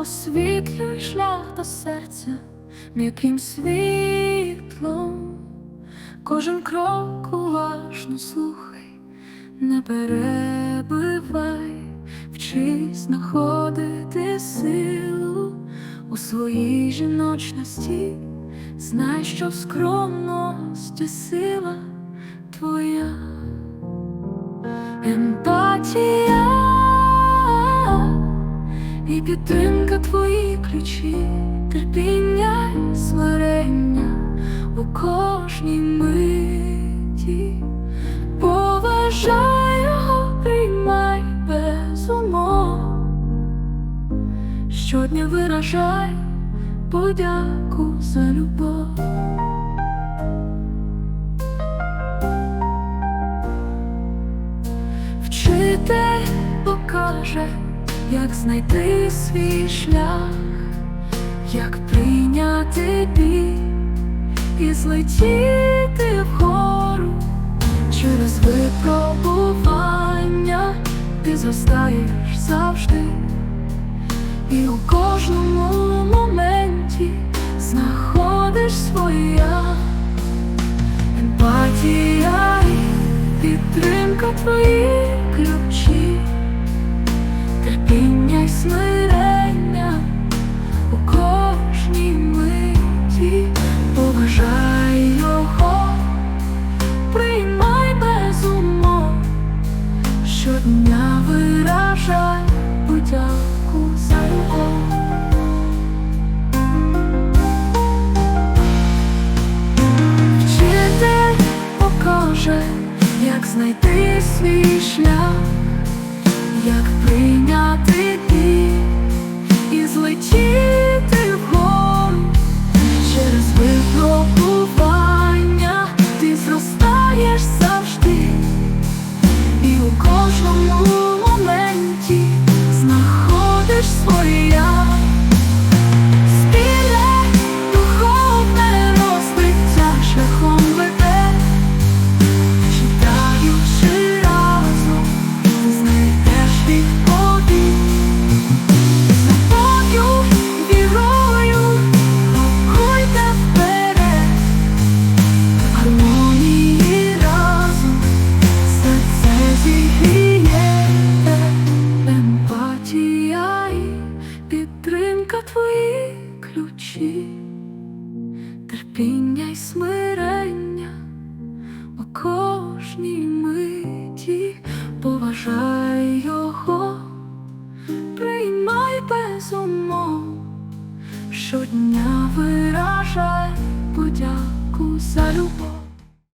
освітлюй шлях до серця м'яким світлом, кожен крок уважно слухай, не перебивай, вчись знаходити силу у своїй жіночності, знай, що в скромності сила твоя. Емпатія і підтримка ключі, терпіння і смирення у кожній миті, поважай його, приймай без умов, щодня виражай подяку за любов. Вчитель покаже, як знайти свій шлях, як прийняти біль і злетіти вгору? Через випробування ти зростаєш завжди, і у кожному моменті знаходиш своя емпатія і підтримка твої ключі, щодня виражай подяку за любов. Вчитель покаже, як знайти знаходиш ключі, терпіння й смирення у кожній миті, поважай його, приймай без умов, щодня виражай подяку за любов.